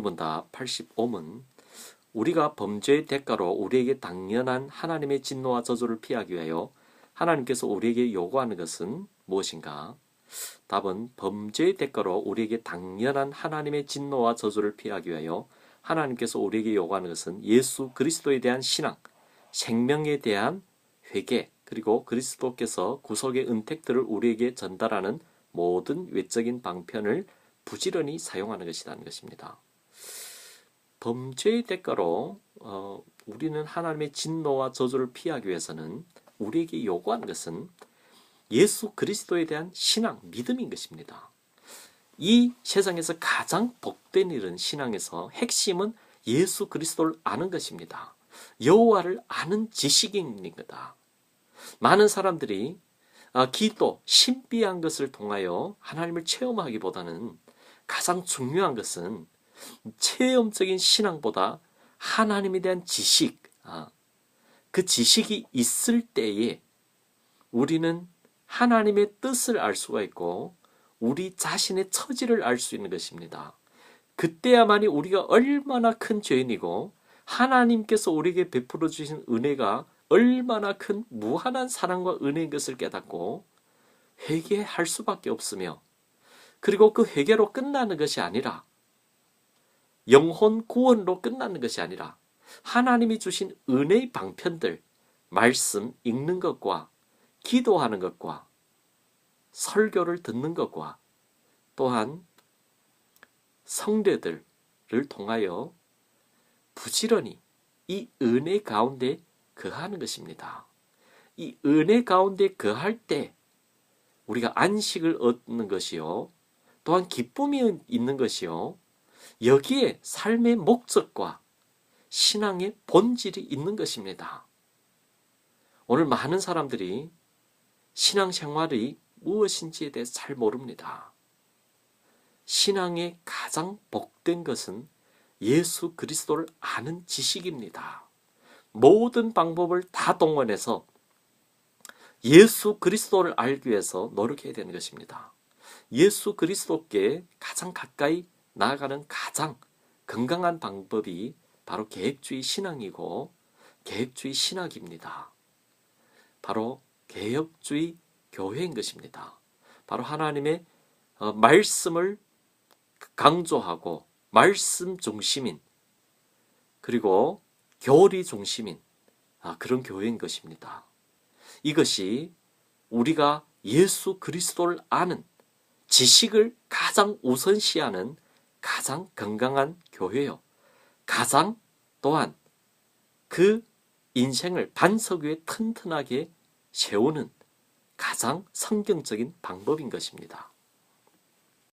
1번 답 85문 우리가 범죄의 대가로 우리에게 당연한 하나님의 진노와 저주를 피하기 위하여 하나님께서 우리에게 요구하는 것은 무엇인가? 답은 범죄의 대가로 우리에게 당연한 하나님의 진노와 저주를 피하기 위하여 하나님께서 우리에게 요구하는 것은 예수 그리스도에 대한 신앙, 생명에 대한 회개, 그리고 그리스도께서 구속의 은택들을 우리에게 전달하는 모든 외적인 방편을 부지런히 사용하는 것이라는 것입니다. 범죄의 대가로 어, 우리는 하나님의 진노와 저주를 피하기 위해서는 우리에게 요구하는 것은 예수 그리스도에 대한 신앙, 믿음인 것입니다. 이 세상에서 가장 복된 일은 신앙에서 핵심은 예수 그리스도를 아는 것입니다. 여호와를 아는 지식인 거다. 많은 사람들이 아, 기도, 신비한 것을 통하여 하나님을 체험하기보다는 가장 중요한 것은 체험적인 신앙보다 하나님에 대한 지식, 아, 그 지식이 있을 때에 우리는 하나님의 뜻을 알 수가 있고 우리 자신의 처지를 알 수 있는 것입니다. 그때야만이 우리가 얼마나 큰 죄인이고 하나님께서 우리에게 베풀어 주신 은혜가 얼마나 큰 무한한 사랑과 은혜인 것을 깨닫고 회개할 수밖에 없으며 그리고 그 회개로 끝나는 것이 아니라 영혼 구원으로 끝나는 것이 아니라 하나님이 주신 은혜의 방편들 말씀 읽는 것과 기도하는 것과 설교를 듣는 것과 또한 성례들을 통하여 부지런히 이 은혜 가운데 거하는 것입니다. 이 은혜 가운데 거할 때 우리가 안식을 얻는 것이요. 또한 기쁨이 있는 것이요. 여기에 삶의 목적과 신앙의 본질이 있는 것입니다. 오늘 많은 사람들이 신앙생활이 무엇인지에 대해 잘 모릅니다. 신앙의 가장 복된 것은 예수 그리스도를 아는 지식입니다. 모든 방법을 다 동원해서 예수 그리스도를 알기 위해서 노력해야 되는 것입니다. 예수 그리스도께 가장 가까이 나아가는 가장 건강한 방법이 바로 계획주의 신앙이고 계획주의 신학입니다. 바로 개혁주의 교회인 것입니다. 바로 하나님의 어, 말씀을 강조하고 말씀 중심인 그리고 교리 중심인 아, 그런 교회인 것입니다. 이것이 우리가 예수 그리스도를 아는 지식을 가장 우선시하는 가장 건강한 교회요. 가장 또한 그 인생을 반석 위에 튼튼하게 세우는 가장 성경적인 방법인 것입니다.